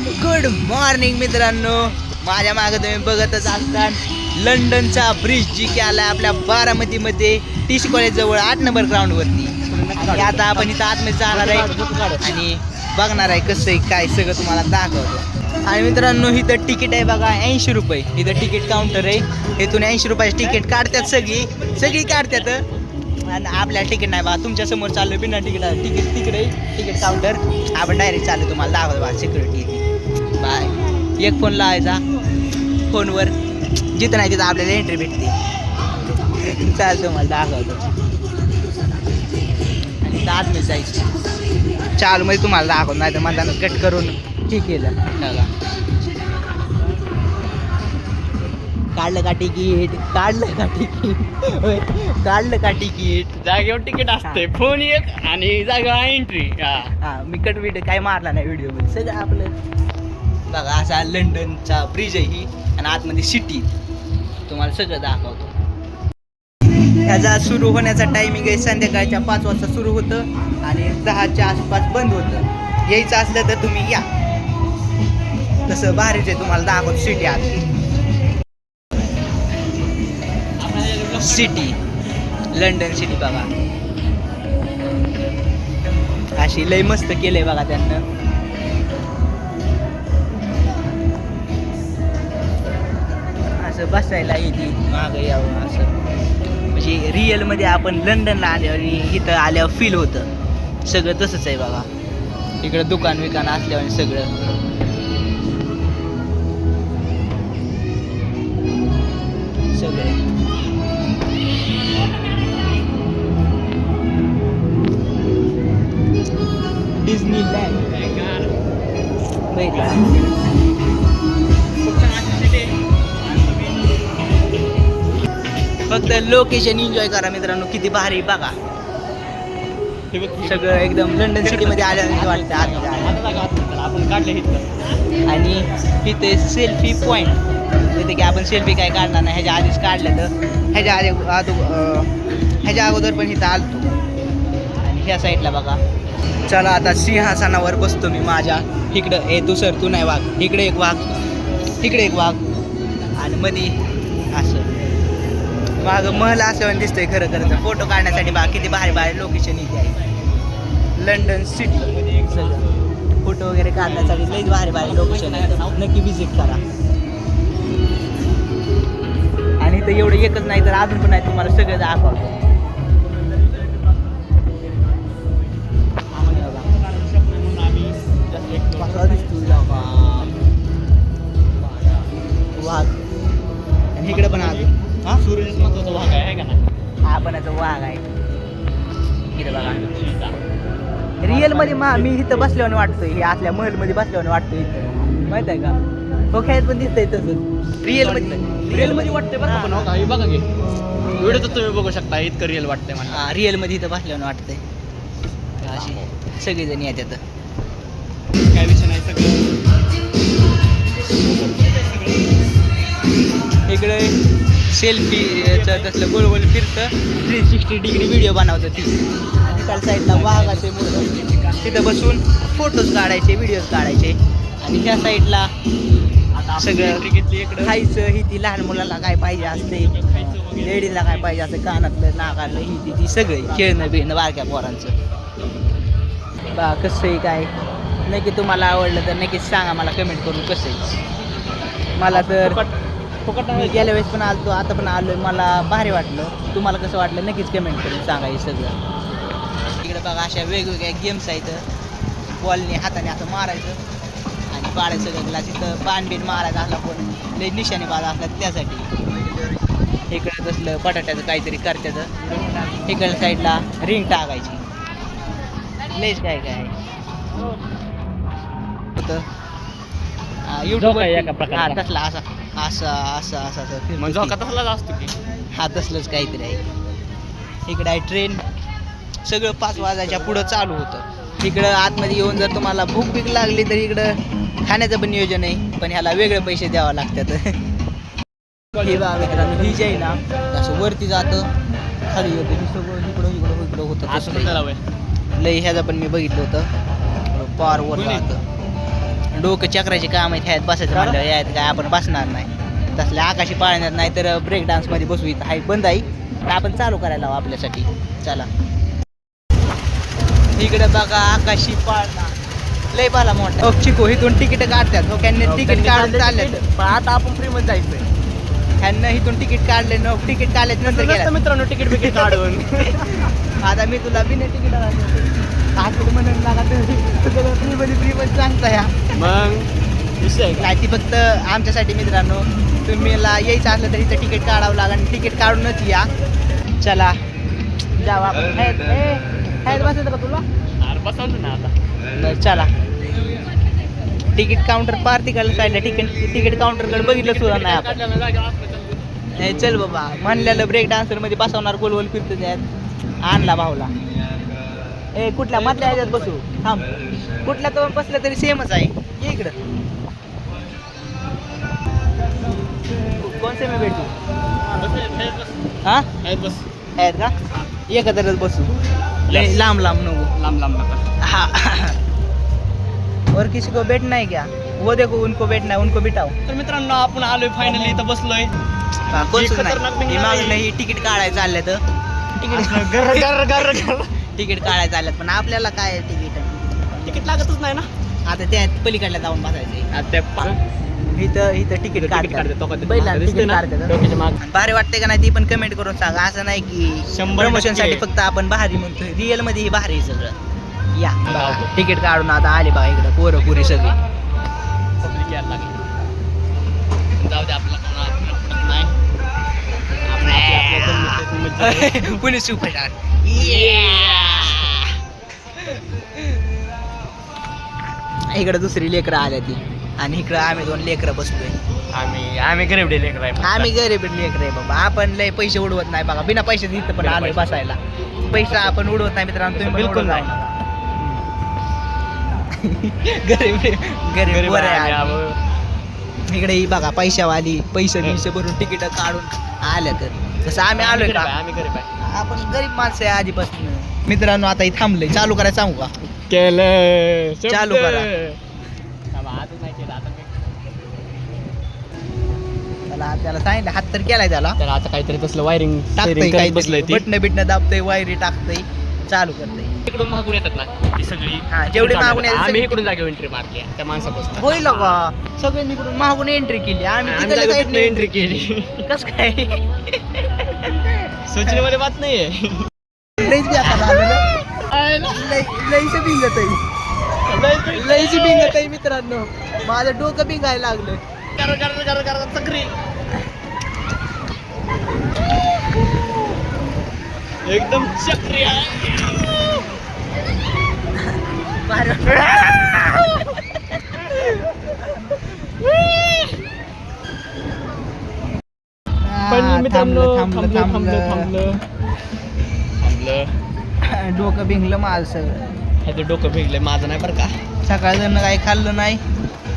Good morning मित्रांनो. माझ्या मागे तुम्ही बघतच असतात लंडनचा ब्रिज जी की आला आपल्या बारामतीमध्ये टी सी कॉलेज जवळ आठ नंबर ग्राउंड वरती. आता आपण इथं आतमध्ये जाणार आहे. आणि बघणार आहे कसं आहे काय सगळं तुम्हाला दाखवतो. आणि मित्रांनो इथं तिकीट आहे बघा ऐंशी रुपये. इथं तिकीट काउंटर आहे. इथून ऐंशी रुपयाचे तिकीट काढतात सगळी. सगळी काढतात. आणि आपल्या तिकीट नाही बा तुमच्यासमोर चाललो बिना तिकीट तिकीट तिकडे तिकीट काउंटर आपण डायरेक्ट चाललो तुम्हाला दाखवतो बा सिक्युरिटी बाय. एक फोन लावायचा. फोनवर जिथं नाही तिथं आपल्याला एंट्री भेटते. चालतं मला दाखवतो. आणि आतमध्ये जायचं चालूमध्ये तुम्हाला दाखवतो नाही तर मला कट करून ठीक केलं. बघा. काढलं का तिकीट काढलं का तिकीट काढलं का तिकीट जागेवर तिकीट असते फोन एक आणि जागेवर एंट्री हा. मी कट व्हिडिओ काय मारला नाही व्हिडिओमध्ये. सगळं आपलं. बघा असा लंडनचा ब्रिज आहे ही आणि आतमध्ये सिटी तुम्हाला सगळं दाखवतो. ह्याचा सुरू होण्याचा टायमिंग आहे संध्याकाळच्या पाच वाजता सुरू होतं आणि दहाच्या आसपास बंद होतं. यायचं असलं तर तुम्ही या. तसं भारीच आहे तुम्हाला दाखवतो सिटी आत. सिटी लंडन सिटी बघा. अशी लय मस्त केलंय बघा त्यांना. असं बसायला येते मागं यावं असं. म्हणजे रिअलमध्ये आपण लंडनला आल्यावर आणि इथं आल्यावर फील होतं. सगळं तसंच आहे बघा. इकडं दुकान विकान असल्यावर सगळं. सगळं डिझनी लँड फक्त लोकेशन एन्जॉय करा मित्रांनो. किती भारी बघा. सगळं एकदम लंडन सिटी मध्ये आल्यानंतर वाटतं आत आपण काढले आणि तिथे सेल्फी पॉईंट तिथे की आपण सेल्फी काय काढणार नाही ह्याच्या आधीच काढलं तर. ह्याच्या आधी आदो ह्याच्या अगोदर पण इथं आलतो. आणि ह्या साईडला बघा. चला आता सिंहासनावर बसतो मी माझ्या. इकडं ए तू सर तू नाही वाघ. इकडे एक वाघ. तिकडे एक वाघ. आणि मधी माग महल असल्यावर दिसतंय खरं खरं तर. फोटो काढण्यासाठी बा किती भारी भारी लोकेशन इथे आहे लंडन सिटी सगळं फोटो वगैरे काढण्यासाठी लईच भारी भारी लोकेशन आहे. नक्की विजिट करा. आणि इथं एवढं एकच नाही तर अजून पण आहे तुम्हाला सगळं दाखवतो. वाघ आणि इकडे पण अजून. हा? सूर्यच महत्त्वाचा भाग आहे का ना हा पण याचा वाघ आहे. इथं बघा. रिअलमध्ये मा मी इथं बसल्यावर वाटतोय हे आतल्या महलमध्ये बसल्यावर वाटतोय इथं. माहीत आहे का? हो खेळात पण दिसतंय तसं. रिअलमध्ये रिअलमध्ये वाटते बरं पण हो बघा की. व्हिडिओ तर तुम्ही बघू शकता इतकं रिअल वाटतंय मला. हा रिअलमध्ये इथं बसल्यावर वाटतंय. अशी सगळेजण येतात काय विषय नाही सगळं. इकडे सेल्फीचं तसलं गोल गोल फिरतं. थ्री सिक्स्टी डिग्री व्हिडिओ बनवतं ती. आणि त्या साईडला वाघाचे मुलं. तिथं बसून फोटोज काढायचे व्हिडिओज काढायचे. आणि ह्या साईडला सगळं घेतली इकडं. खायचं ही ती लहान मुलाला काय पाहिजे असते. लेडीजला काय पाहिजे असतं कानातलं नाकातलं ही ती ती सगळे खेळणं बिळणं बारक्या पोरांचं. बा कसं आहे काय? नक्की तुम्हाला आवडलं तर नक्कीच सांगा मला कमेंट करून कसं आहे. मला तर मी गेल्या वेळेस पण आलतो आता पण आलोय. मला भारी वाटलं. तुम्हाला कसं वाटलं? नक्कीच कमेंट करून सांगा हे सगळं. इकडे बघा अशा वेगवेगळ्या गेम्स आहेत. बॉलने हाताने असं मारायचं. आणि पाडायचं सगळं ग्लास इथं बाण बिन मारायचा असला कोण लई निशाणे बाद असला त्यासाठी. इकडं तसलं बटाट्याचं काहीतरी करत्याचं. इकडल्या साईडला रिंग टाकायची. लईच काय काय. होतं. युट्यूब तसला असा. असा असा असा असं मग. झोका तसलाच असतो की? हा तसलंच काहीतरी आहे. इकडं आहे ट्रेन सगळं पाच वाजायच्या पुढं चालू होतं. इकडं आतमध्ये येऊन जर तुम्हाला भूक बीक लागली तर इकडं खाण्याचं पण नियोजन आहे पण ह्याला वेगळे पैसे द्यावं लागतात. हे बघा मित्रांनो ही जी आहे ना असं वरती जातं खाली येतं हे सगळं इकडं इकडं इकडं होतं असं तसं. लय ह्याचं पण मी बघितलं होतं. पार वर? राहतं डोकं चक्राचे काम आहेत ह्यात बसायचं? म्हणलं यात काय आपण बसणार नाही. तसल्या आकाशी पाळण्यात नाही तर ब्रेक डान्समध्ये बसू इथं. हाय बंद आहे. तर आपण चालू करायला हवं आपल्यासाठी. चला. इकडे बघा आकाशी पाळणा लय बाला मोठा. चिको इथून तिकीट काढतात. हो त्यांनी तिकीट काढून चालले पण आता आपण फ्री मध्ये जायचंय. ह्यांना इथून तिकीट काढले न तिकीट काढल्याच्या नंतर गेला. मित्रांनो तिकीट बिकीट काढून. आता मी तुला बिना तिकीट काकड म्हणून लागा फ्री मध्ये फ्री मध्ये सांगता या. मग विषय? काय ती फक्त आमच्यासाठी मित्रांनो. तुम्हाला यायचं असलं तर इथं तिकीट काढावं लागेल तिकीट काढूनच या. चला. जावा. आपण. बसायचं का तुला? चला. तिकीट काउंटर पार तिकडल्या साईडला तिकीट तिकीट काउंटरकडे बघितलं सुद्धा नाही आपण. चल बाबा. म्हणलेलं ब्रेक डान्सरमध्ये बसवणार गोल गोल फिरतो त्यात. आणला भाऊला. ए कुठल्या मधल्या ह्याच्यात बसू? थांब. कुठल्या तर बसलं तरी सेमच आहे. इकडं. हा? बस. आहेत का? एकत्रच बसू. लय लांब लांब नको. लांब लांब नका. हाँ. और किसी को बैठना है क्या? वो देखो उनको बैठना है उनको बिठाओ. तर मित्रांनो आपण आलोय फायनली इथं बसलोय. हा, कोण सुद्धा खतरनाक नाही. नाही तिकीट काढायचं चाललं तर. तिकीट गर गर गर गर तिकीट काढायचं चाललं पण आपल्याला काय आहे तिकीट? तिकीट लागतच नाही ना. आता त्या पलीकडला जाऊन बसायचं आता इथं इथं तिकीट काढतात. बैलांना काढतात. भारी वाटते का नाही ती पण कमेंट करून सांगा. असं नाही की शंभर प्रमोशनसाठी. फक्त आपण भारी म्हणतोय. रिअलमध्ये ही भारी आहे सगळं. या. हा. तिकीट काढून आता आले बघा इकडं. पोरं पुरी सगळी. जाऊ दे आपला. नाही. पुणे सुपरस्टार इकडे दुसरी लेकरं आल्या ती. आणि इकडं आम्ही दोन लेकरं बसतोय करू. आम्ही आम्ही गरीब लेकर आहे आम्ही गरीब लेकर आहे बाबा. आपण लय पैसे उडवत नाही बघा. बिना पैसे इथं पण बिना आलोय. बसायला. पैसा आपण उडवत नाही मित्रांनो तुम्ही पण बिलकुल नाही. गरीब गरीब आहे आहे आम्ही, आम्ही. आम्ही. इकडे ही बघा पैशावाली पैसे बिसे भरून तिकीट काढून आल्या तर. तसं आम्ही आलोय गरीब का? आहे, आम्ही गरीब आहे. आपण गरीब माणसं आहे आधीपासून. मित्रांनो आता हे थांबलंय. चालू करायला सांगू का? केलं चालू करा. त्याला त्याला सांगितलं हात तर केलाय त्याला. तर आता काहीतरी तसलं वायरिंग टाकतंय करत बसलंय काही ती. बटणं बिटणं दाबतंय वायरी टाकतंय चालू करतंय. इकडून मागून येतात ना ती सगळी. हा, जेवढी मागून येतात आम्ही इकडून जागेवर एंट्री मारली त्या माणसापासून. होईल का सगळ्यांनी इकडून मागून एंट्री केली. आम्ही एंट्री केली. कस काय? बात नाहीये लईच. लई- लईच भिंगत आहे लईच भिंगत आहे मित्रांनो. माझं डोकं भिंगायला लागलं एकदम चक्री आहे भारी पण मित्रांनो थांबलं, थांबलं थांबलं, थांबलं थांबलं. थांबलं. डोकं भिंगलं माझं. सगळं डोकं भिगलंय माझं नाही बरं का. सकाळ जण काही खाल्लं नाही.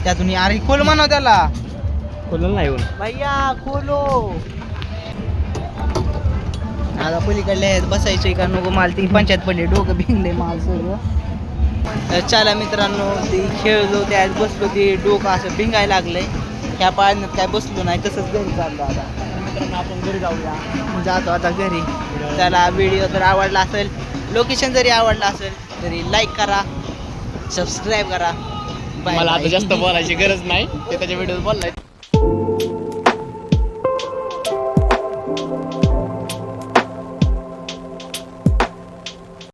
त्यातून अरे खोल म्हणाव त्याला. खोललं नाही येऊन भैया खोलो. आता पलीकडले आहेत बसायचंय का? नको मला ती पंचायत पडली डोकं भिंगले मला सगळं. चला मित्रांनो ते खेळलो त्यात बसलो ते डोकं असं भिंगायला लागलंय. ह्या पाळण्यात काय बसलो नाही तसंच घरी चाललो आता. मित्रांनो आपण घरी जाऊया. जातो आता घरी. त्याला व्हिडिओ जर आवडला असेल लोकेशन जरी आवडलं असेल तरी लाईक करा सबस्क्राईब करा. मला आता. जास्त बोलायची गरज नाही ते त्याच्या व्हिडिओ बोललाय